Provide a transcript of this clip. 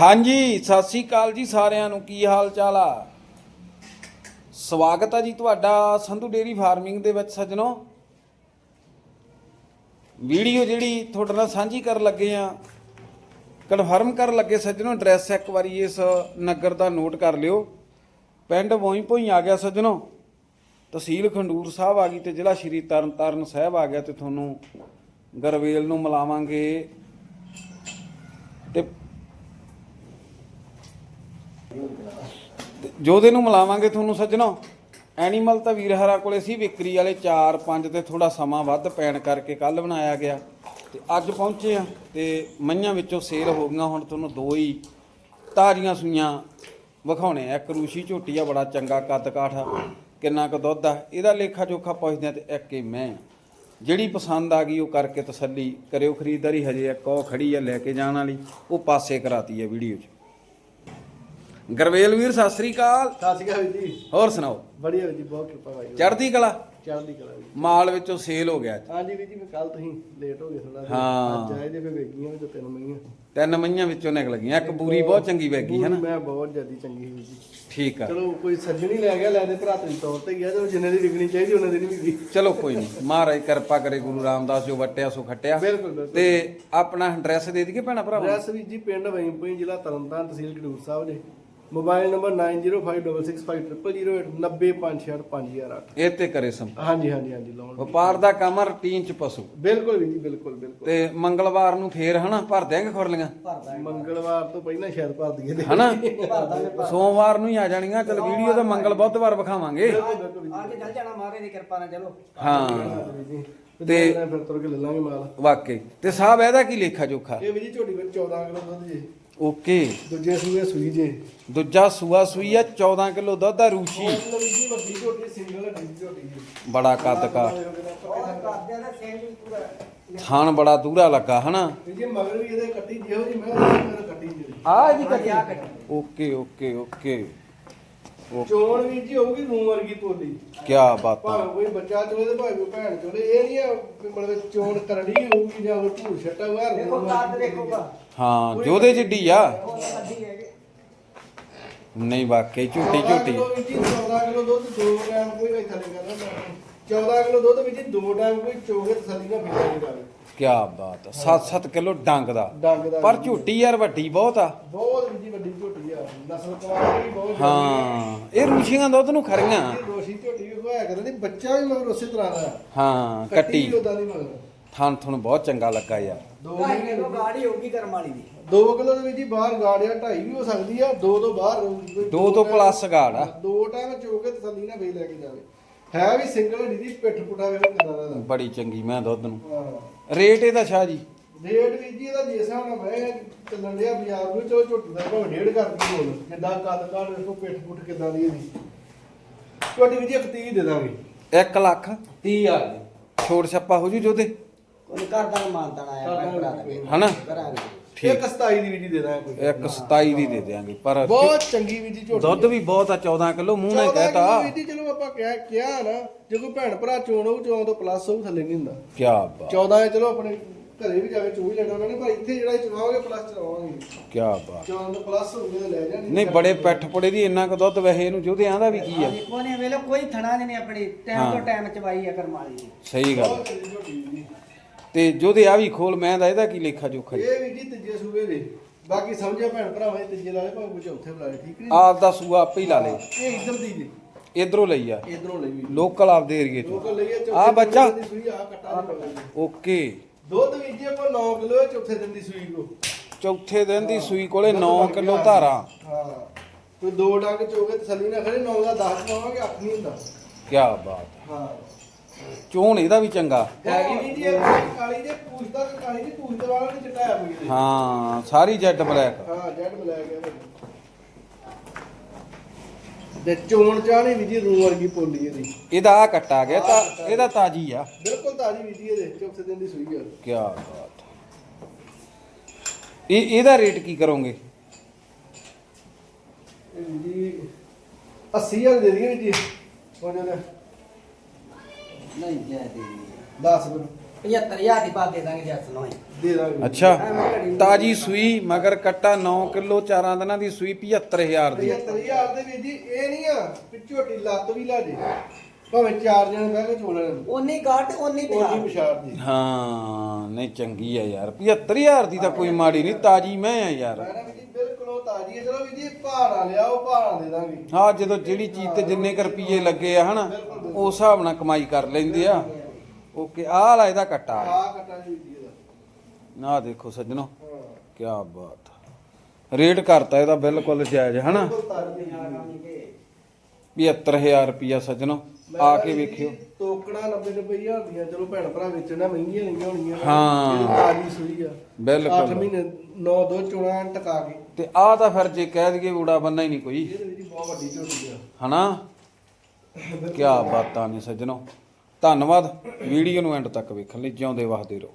ਹਾਂਜੀ, ਸਤਿ ਸ੍ਰੀ ਅਕਾਲ ਜੀ ਸਾਰਿਆਂ ਨੂੰ। ਕੀ ਹਾਲ ਚਾਲ ਆ? ਸਵਾਗਤ ਆ ਜੀ ਤੁਹਾਡਾ ਸੰਧੂ ਡੇਰੀ ਫਾਰਮਿੰਗ ਦੇ ਵਿੱਚ ਸੱਜਣੋ। ਵੀਡੀਓ ਜਿਹੜੀ ਤੁਹਾਡੇ ਨਾਲ ਸਾਂਝੀ ਕਰਨ ਲੱਗੇ ਆ, ਕਨਫਰਮ ਕਰਨ ਲੱਗੇ ਸੱਜਣੋ, ਐਡਰੈਸ ਇੱਕ ਵਾਰੀ ਇਸ ਨਗਰ ਦਾ ਨੋਟ ਕਰ ਲਿਓ। ਪਿੰਡ ਵੋਈ ਭੋਈ ਆ ਗਿਆ ਸੱਜਣੋ। ਤਹਿਸੀਲ ਖੰਡੂਰ ਸਾਹਿਬ ਆ ਗਈ ਤੇ ਜ਼ਿਲ੍ਹਾ ਸ਼੍ਰੀ ਤਰਨਤਾਰਨ ਸਾਹਿਬ ਆ ਗਿਆ ਤੇ ਤੁਹਾਨੂੰ ਗਰਵੇਲ ਨੂੰ ਮਿਲਾਵਾਂਗੇ। ਤੇ ਜੋਦੇ ਨੂੰ ਮਿਲਾਵਾਂਗੇ ਤੁਹਾਨੂੰ ਸੱਜਣੋ। ਐਨੀਮਲ ਤਾਂ ਵੀਰਹਾਰਾ ਕੋਲੇ ਸੀ, ਵਿਕਰੀ ਵਾਲੇ 4 5 ਤੇ ਥੋੜਾ ਸਮਾਂ ਵੱਧ ਪੈਣ ਕਰਕੇ ਕੱਲ ਬਣਾਇਆ ਗਿਆ। ਤੇ ਅੱਜ ਪਹੁੰਚੇ ਆ ਤੇ ਮਈਆਂ ਵਿੱਚੋਂ ਸੇਲ ਹੋ ਗਈਆਂ। ਹੁਣ ਤੁਹਾਨੂੰ ਦੋ ਹੀ ਤਾਜ਼ੀਆਂ ਸੂਈਆਂ ਵਿਖਾਉਣੇ ਆ। ਇੱਕ ਰੂਸ਼ੀ ਝੋਟੀ ਆ, ਬੜਾ ਚੰਗਾ ਕੱਦ ਕਾਠ ਆ ਕਿੰਨਾ ਕੁ ਦੁੱਧ ਆ। ਇਹਦਾ ਲੇਖਾ ਜੋਖਾ ਪੁੱਛਦੇ ਆ ਤੇ ਇੱਕ ਹੀ ਮੈਂ। ਜਿਹੜੀ ਪਸੰਦ ਆ ਗਈ, ਉਹ ਕਰਕੇ ਤਸੱਲੀ ਕਰਿਓ। ਖਰੀਦਦਾਰੀ ਹਜੇ ਇੱਕ ਉਹ ਖੜੀ ਆ ਲੈ ਕੇ ਜਾਣ ਵਾਲੀ। ਉਹ ਪਾਸੇ ਕਰਾਤੀ ਆ ਵੀਡੀਓ 'ਚ। ਗਰਵੇਲ ਵੀਰ ਸਤਿ ਸ੍ਰੀ ਅਕਾਲ। ਸਤਿ ਸ਼੍ਰੀ ਅਕਾਲ ਜੀ। ਹੋਰ ਸੁਣਾਓ? ਬੜੀਆ ਵੀਰ ਜੀ ਬਹੁਤ ਕਿਰਪਾ ਭਾਈ ਚੜ੍ਹਦੀ ਕਲਾ? ਚੜ੍ਹਦੀ ਕਲਾ ਜੀ। ਮਾਲ ਵਿੱਚੋਂ ਸੇਲ ਹੋ ਗਿਆ ਅੱਜ। ਹਾਂਜੀ ਵੀਰ ਜੀ ਮੈਂ ਕੱਲ ਤੁਸੀਂ ਲੇਟ ਹੋ ਗਏ ਥੋੜਾ ਹਾਂ। ਅੱਜ ਆਏ ਜੇ ਫਿਰ ਵੇਗੀਆਂ ਵਿੱਚ ਤਿੰਨ ਮਹੀਆਂ ਤਿੰਨ ਮਈਆਂ ਵਿੱਚੋਂ ਨਿਕਲ ਗਈਆਂ। ਇੱਕ ਬੂਰੀ ਬਹੁਤ ਚੰਗੀ ਵੈਗੀ ਹੈ ਨਾ? ਮੈਂ ਬਹੁਤ ਜਿਆਦੀ ਚੰਗੀ ਸੀ ਵੀਰ ਜੀ। ਠੀਕ ਆ। ਚਲੋ ਕੋਈ ਸੱਜਣ ਹੀ ਲੈ ਗਿਆ ਲੈ ਦੇ ਭਰਾ ਤੇਰੀ ਤੌਰ ਤੇ ਗਿਆ ਚਲੋ ਜਿੰਨੇ ਦੀ ਵਿਕਣੀ ਚਾਹੀਦੀ ਉਹਨਾਂ ਦੀ ਨਹੀਂ ਵਿਕੀ ਚਲੋ ਕੋਈ ਨਹੀਂ। ਮਹਾਰਾਜ ਕਿਰਪਾ ਕਰੇ ਗੁਰੂ ਰਾਮਦਾਸ ਜੋ ਵਟਿਆ ਸੋ ਖੱਟਿਆ। ਬਿਲਕੁਲ ਬਿਲਕੁਲ। ਤੇ ਆਪਣਾ ਐਡਰੈਸ ਦੇ ਦਈਏ ਭੈਣਾ ਭਰਾਵਾ? ਐਡਰੈਸ ਵੀਰ ਜੀ ਪਿੰਡ ਵਈਂਪਈ ਜ਼ਿਲ੍ਹਾ ਤਰਨਤਾਰਨ ਤਹਿਸੀਲ ਖਡੂਰ ਸਾਹਿਬ ਜੀ। ਮੋਬਾਈਲ ਨੰਬਰ 9056655008 ਇਹ ਤੇ ਕਰੇ ਸੰ ਹਾਂਜੀ ਹਾਂਜੀ ਹਾਂਜੀ ਲੋਨ ਵਪਾਰ ਦਾ ਕੰਮ ਆ, ਰੁਟੀਨ ਚ ਪਸ਼ੂ। ਬਿਲਕੁਲ ਵੀਰ ਜੀ ਬਿਲਕੁਲ ਬਿਲਕੁਲ। ਤੇ ਮੰਗਲਵਾਰ ਨੂੰ ਫੇਰ ਹਨਾ ਭਰ ਦਿਆਂਗੇ ਖੁਰਲੀਆਂ? ਮੰਗਲਵਾਰ ਤੋਂ ਪਹਿਲਾਂ ਸ਼ਾਇਦ ਭਰ ਦਈਏ। ਤੇ ਹਨਾ? ਸੋਮਵਾਰ ਨੂੰ ਹੀ ਆ ਜਾਣੀਆਂ ਚਲ ਵੀਡੀਓ ਤਾਂ ਮੰਗਲ ਬੁੱਧਵਾਰ ਵਿਖਾਵਾਂਗੇ। ਆ ਕੇ ਚੱਲ ਜਾਣਾ ਮਹਾਰਾਜ ਦੀ ਕਿਰਪਾ ਨਾਲ ਚਲੋ। ਹਾਂ। ਤੇ ਤੇ- ਫਿਰ ਤੁਰ ਕੇ ਲੈ ਲਾਂਗੇ ਮਾਲ। ਵਾਕਈ। ਤੇ ਸਾਹਿਬ ਇਹਦਾ ਕੀ ਲੇਖਾ ਜੋਖਾ ਇਹ ਵੀ ਜੀ ਝੋਟੀ ਵਿੱਚ 14 ਕਿਲੋ ਦੁੱਧ ਜੀ। ਓਕੇ। ਦੂਜੇ ਸੂਏ ਸੂਈ ਜੇ। ਦੂਜਾ ਸੂਆ ਸੂਈ ਆ 14 ਕਿਲੋ ਦੁੱਧ ਆ ਰੂਸ਼ੀ। ਮਤਲਬ ਜੀ ਵੱਡੀ ਝੋਟੀ ਸਿੰਗਲ ਹੱਡੀ ਦੀ ਝੋਟੀ ਜੀ ਬੜਾ ਕੱਦ ਕਾ। ਥਾਣ ਬੜਾ ਦੂਰਾ ਲੱਗਾ ਹਨਾ? ਜੀ ਮਗਰ ਵੀ ਇਹਦੇ ਕੱਟੀ ਜਿਹੋ ਜੀ ਮੈਂ ਉਹਦੀ ਕੱਟੀ ਜੀ ਆ ਜੀ ਕੱਟੀ। Okay okay okay. ਚੋਣ ਵੀ ਜੀ ਹੋਊਗੀ ਰੂਮ ਵਰਗੀ ਤੋਲੀ ਕੀ ਬਾਤ ਆ। ਭਾਵੇਂ ਕੋਈ ਬੱਚਾ ਚੋਲੇ ਤੇ ਭਾਵੇਂ ਕੋਈ ਭੈਣ ਚੋਲੇ ਮਤਲਬ ਚੋਣ ਕਰਨੀ ਹੋਊਗੀ ਜਾਂ ਕੋਈ ਢੂਰ ਛੱਟਾ ਬਾਹਰ ਦੇਖੋ ਕੱਦ ਦੇਖੋਗਾ ਹਾਂ। ਜੋਦੇ ਜਿੱਡੀ ਆ। ਉਹ ਅੱਡੀ ਹੈਗੇ। ਨਹੀਂ ਵਾਕਈ ਝੂਟੀ ਝੂਟੀ 14 ਕਿਲੋ ਦੁੱਧ ਦੋ ਟਾਈਮ ਕੋਈ ਨਹੀਂ ਥੱਲੇ ਕਰਦਾ 14 ਕਿਲੋ ਦੁੱਧ ਵਿੱਚ ਦੋ ਟਾਈਮ ਕੋਈ ਚੋਗੇ ਤਸੱਲੀ ਨਾਲ ਪੀਣਾ ਨਹੀਂ ਜਾਵੇ ਕੀ ਬਾਤ ਆ 7-7 ਕਿਲੋ ਡੰਗ ਦਾ। ਡੰਗ ਦਾ ਪਰ ਝੂਟੀ ਯਾਰ ਵੱਡੀ ਬਹੁਤ ਆ। ਬਹੁਤ ਜੀ ਵੱਡੀ ਝੋਟੀ ਆ। ਨਸਲ ਵੀ ਬਹੁਤ ਹਾਂ ਇਹ ਰੂਸ਼ੀਆਂ ਦੁੱਧ ਨੂੰ ਖਰੀਆਂ। ਦੋਸ਼ੀ ਝੋਟੀ ਹੋਇਆ ਕਰਦੀ ਬੱਚਾ ਵੀ ਮਗਰ ਉਸੇ ਤਰ੍ਹਾਂ ਦਾ ਹਾਂ ਕੱਟੀ ਵੀ ਉਦਾਂ ਦੀ ਮਗਰ। ਥਣ ਤੁਹਾਨੂੰ ਬਹੁਤ ਚੰਗਾ ਲੱਗਾ ਯਾਰ। ਦੋ ਢਾਈ ਮਹੀਨੇ ਕਿਲੋ ਗਾੜੀ ਹੋਊਗੀ ਕਰਮ ਵਾਲੀ ਦੀ। 2 ਕਿਲੋ ਦੇ ਵਿੱਚ ਹੀ ਬਾਹਰ ਗਾੜਿਆ 2.5 ਵੀ ਹੋ ਸਕਦੀ ਆ ਦੋ ਤੋਂ ਬਾਹਰ ਰਹੂਗੀ। ਕੋਈ। ਦੋ ਤੋਂ ਟਾਈਮ- plus ਗਾੜ। ਆ। ਦੋ ਟਾਈਮ ਚੋਕੇ ਤਸੱਲੀ ਨਾਲ ਵੇਚ ਲੈ ਕੇ ਜਾਵੇ। ਹੈ ਵੀ ਸਿੰਗਲ ਹੱਡੀ ਦੀ ਪਿੱਠ ਪੁੱਠਾ ਵੇਖ ਕਿਦਾਂ ਦਾ। ਬੜੀ ਚੰਗੀ ਮੈਂ ਦੁੱਧ ਨੂੰ। ਰੇਟ ਇਹਦਾ ਸ਼ਾਹ ਜੀ? ਰੇਟ ਵੀ ਜੀ ਇਹਦਾ ਜਿਸ ਹਿਸਾਬ ਨਾਲ ਮੈਂ ਚੱਲਣ ਡਿਆ ਬਾਜ਼ਾਰ ਵਿੱਚ ਉਹ ਝੋਟੀ ਦਾ ਭਾਵੇਂ ਡੇਢ ਕਰਦੀ ਹੋਣ ਜਿੱਦਾਂ ਕੱਦ ਕਾੜ ਵੇਖੋ ਪਿੱਠ ਪੁੱਠ ਕਿਦਾਂ ਦੀ ਇਹਦੀ। ਝੋਟੀ ਵੀ ਜੀ ਇੱਕ 30 ਦੇ ਦਾਂਗੇ। 1 ਲੱਖ। 30000 ਛੋੜ ਛੱਪਾ ਹੋ ਜੂ ਜੋਦੇ ਕੋਈ ਘਰ ਦਾ ਮਾਨਤਾਨ ਆਇਆ ਮੈਂ ਕਰਾ ਦਾਂਗੇ ਹਨਾ? ਕਰਾਂਗੇ। ਠੀਕ। ਇੱਕ 27 ਦੀ ਵੀ ਜੀ ਦੇ ਦਾਂਗੇ ਕੋਈ। ਇੱਕ 27 ਦੀ ਦੇ ਦੇਾਂਗੇ ਪਰ ਬਹੁਤ ਚੰਗੀ ਵੀ ਜੀ ਝੋਟੀ ਦੁੱਧ ਵੀ ਬਹੁਤ ਆ 14 ਕਿਲੋ ਮੂੰਹ ਨਾਲ 14 ਕਿਲੋ ਕਹਿਤਾ। ਵੀ ਜੀ ਚਲੋ ਆਪਾਂ ਕਿਹਾ ਕਿਹਾ ਨਾ ਜੇ ਕੋਈ ਭੈਣ ਭਰਾ ਚੋਣ ਹੋਊ ਚੋਣ ਤੋਂ ਪਲੱਸ ਹੋਊ ਥੱਲੇ ਨਹੀਂ ਹੁੰਦਾ? ਕੀ ਬਾਤ। 14 ਚਲੋ ਆਪਣੇ ਘਰੇ ਵੀ ਜਾ ਕੇ ਚੋਈ ਲੈਣਾ ਉਹਨਾਂ ਨੇ ਪਰ ਇੱਥੇ ਜਿਹੜਾ ਚਵਾਵਾਂਗੇ ਪਲੱਸ ਚਵਾਵਾਂਗੇ ਕੀ ਬਾਤ। ਚੋਣ ਤੋਂ ਪਲੱਸ ਹੋਊਗੇ ਤਾਂ ਲੈ ਜਾਣੀ। ਨਹੀਂ ਬੜੇ ਪੈਠ ਪੜੇ ਦੀ ਇੰਨਾ ਕੁ ਦੁੱਧ ਵੈਸੇ ਇਹਨੂੰ ਜੋਦੇ ਆਂਦਾ ਵੀ ਕੀ ਆ? ਦੇਖੋ ਨੇ ਵੇਲੋ ਕੋਈ ਥਣਾ ਨਹੀਂ ਆਪਣੀ। ਟਾਈਮ ਤੋਂ ਟਾਈਮ ਚਵਾਈ ਆ ਕਰਮ ਵਾਲੀ ਦੀ। ਸਹੀ ਗੱਲ। ਤੇ ਜੋਦੇ ਆ ਵੀ ਖੋਲ ਮੈਂ ਦਾ ਇਹਦਾ ਕੀ ਲੇਖਾ ਜੋਖਾ ਜੀ? ਇਹ ਵੀ ਜੀ ਤੀਜੇ ਸੂਬੇ ਦੇ। ਬਾਕੀ ਸਮਝਿਆ ਭੈਣ ਭਰਾਵਾਂ ਦੇ ਤੀਜੇ ਲਾਲੇ ਭਾਵੇਂ ਚੌਥੇ ਬੁਲਾਏ ਠੀਕ ਨਹੀਂ? ਆਪ ਦਾ ਸੂਆ ਆਪੇ ਹੀ ਲਾ ਲੇ ਇਹ ਇੱਧਰ ਦੀ ਜੀ। ਇਧਰੋਂ ਲਈ ਆ। ਇਧਰੋਂ ਲਈ ਵੀ। ਲੋਕਲ ਆਪਦੇ ਏਰੀਏ ਲੋਕਲ ਚੋਂ। ਲਈਏ ਚੌਥੇ ਆ ਬੱਚਾ। ਦੀ ਆ ਕੱਟਾ ਦੀ ਲਈ। ਓਕੇ। ਦੁੱਧ ਵੀ ਜੀ ਕੋਲ 9 ਕਿਲੋ ਚੌਥੇ ਦਿਨ ਦੀ ਸੂਈ ਕੋ ਚੌਥੇ ਦਿਨ ਦੀ ਸੂਈ ਕੋਲੇ 9 ਕਿਲੋ ਧਾਰਾਂ। ਹਾਂ। ਕੋਈ ਦੋ ਡੰਗ ਚੋਗੇ ਤਸੱਲੀ ਨਾ ਕਰੇ 9 ਦਾ 10 ਪਾਵਾਂਗੇ 8 ਨਹੀਂ ਹੁੰਦਾ। ਕੀ ਬਾਤ। ਹਾਂ। ਚੋਣ ਇਹਦਾ ਵੀ ਚੰਗਾ। ਹੈਗੀ ਨਹੀਂ ਜੀ ਇਹ ਕਾਲੀ ਦੇ ਪੂਛਦਾ ਕਾਲੀ ਦੀ ਪੂਛ ਦੇ ਵਾਲਾ ਨਹੀਂ ਚਟਾਇਆ ਇਹਦੇ। ਹਾਂ ਸਾਰੀ ਜੈਟ ਬਲੈਕ। ਹਾਂ ਜੈਡ ਬਲੈਕ ਹੈ। ਦੇ ਚੋਣ ਚਾਣੀ ਵੀ ਜੀ ਰੂ ਵਰਗੀ ਪੋਲੀ ਇਹਦੀ। ਇਹਦਾ ਆ ਕੱਟਾ ਗਿਆ ਤਾਂ ਇਹਦਾ ਤਾਜੀ ਆ। ਬਿਲਕੁਲ ਤਾਜੀ ਵੀ ਜੀ ਇਹਦੇ ਚੌਥੇ ਦਿਨ ਦੀ ਸੂਈ ਹੈ ਕੀ ਬਾਤ। ਇਹ ਇਹਦਾ ਰੇਟ ਕੀ ਕਰੋਗੇ? ਜੀ 80000 ਦੇ ਦਈਏ ਵੀ ਜੀ। ਹੋ ਜਾਣਾ ਨਹੀਂ ਜੈ ਦੇ 10 ਮਿੰਟ 75000 ਦੀ ਬਾਤ ਦੇ ਦਾਂਗੇ ਜੱਸ ਨੂੰ ਹੀ। ਦੇ ਦਾਂਗੇ। ਅੱਛਾ ਤਾਜੀ ਸੂਈ ਮਗਰ ਕੱਟਾ 9 ਕਿਲੋ ਚਾਰਾਂ ਦਿਨਾਂ ਦੀ ਸੂਈ 75000 ਦੀ 75000 ਦੇ ਵਿੱਚ ਜੀ ਇਹ ਨਹੀਂ ਆ ਵੀ ਝੋਟੀ ਲੱਤ ਵੀ ਲਾ ਜੇ। ਭਾਵੇਂ ਚਾਰ ਜਣੇ ਬਹਿ ਕੇ ਚੋਲਣ ਉਨੀ ਗਾਟ ਉਨੀ ਉਹਦੀ ਪਿਆ ਵਿਸ਼ਾਲ ਦੀ ਹਾਂ ਨਹੀਂ ਚੰਗੀ ਆ ਯਾਰ 75000 ਦੀ ਤਾਂ ਕੋਈ ਮਾੜੀ ਨਹੀਂ ਤਾਜੀ ਮੈਂ ਆ ਯਾਰ। ਮੈਂ ਨਾ ਵੀ ਜੀ ਬਿਲਕੁਲ ਉਹ ਤਾਜੀ ਹੈ ਚਲੋ ਵੀ ਜੀ ਭਾੜਾ ਲਿਆ ਉਹ ਭਾੜਾ ਦੇ ਦਾਂਗੇ। ਹਾਂ ਜਦੋਂ ਜਿਹੜੀ ਚੀਜ਼ ਤੇ ਜਿੰਨੇ ਕੁ ਰੁਪਈਏ ਲੱਗੇ ਆ ਹਨਾ ਉਸ ਹਿਸਾਬ ਨਾਲ ਕਮਾਈ ਕਰ ਲੈਂਦੇ ਆ। ਓਕੇ ਆਹ ਵਾਲਾ ਇਹਦਾ ਕੱਟਾ ਆ ਕਟਾ ਜੀ ਇਹਦਾ ਨਾ ਦੇਖੋ ਸੱਜਣੋ ਕੀ ਬਾਤ। ਰੇਟ ਕਰਤਾ ਇਹਦਾ ਬਿਲਕੁਲ ਜਾਇਜ਼ ਹਨਾ? ਬਿਲਕੁਲ ਤਾਜੀ ਹੈ। 75000 ਰੁਪਈਆ ਸੱਜਣੋ ਆ ਕੇ ਵੇਖਿਓ। ਤੋਕੜਾ 90 90 ਹਜ਼ਾਰ ਦੀਆਂ ਚਲੋ ਭੈਣ ਭਰਾ ਵੇਚਣਾ ਮਹਿੰਗੀਆਂ ਨਹੀਂ ਹੋਣਗੀਆਂ ਹਾਂ। ਤਾਜੀ ਸੂਈ ਆ। ਬਿਲਕੁਲ। 8 ਮਹੀਨੇ 9 ਦੋ ਚੋਣਾ ਟਕਾ ਕੇ। ਤੇ ਆਹ ਤਾਂ ਫਿਰ ਜੇ ਕਹਿ ਦਈਏ ਊੜਾ ਬੰਨਾ ਹੀ ਨਹੀਂ ਕੋਈ। ਵਿੱਚ ਬਹੁਤ ਵੱਡੀ ਝੋਟੀ ਆ। ਹਨਾ? ਕੀ ਬਾਤਾਂ ਨੇ ਸੱਜਣੋ। ਧੰਨਵਾਦ। ਵੀਡੀਓ ਨੂੰ ਐਂਡ ਤੱਕ ਵੇਖਣ ਲਈ ਜਿਉਂਦੇ ਵਸਦੇ ਰਹੋ।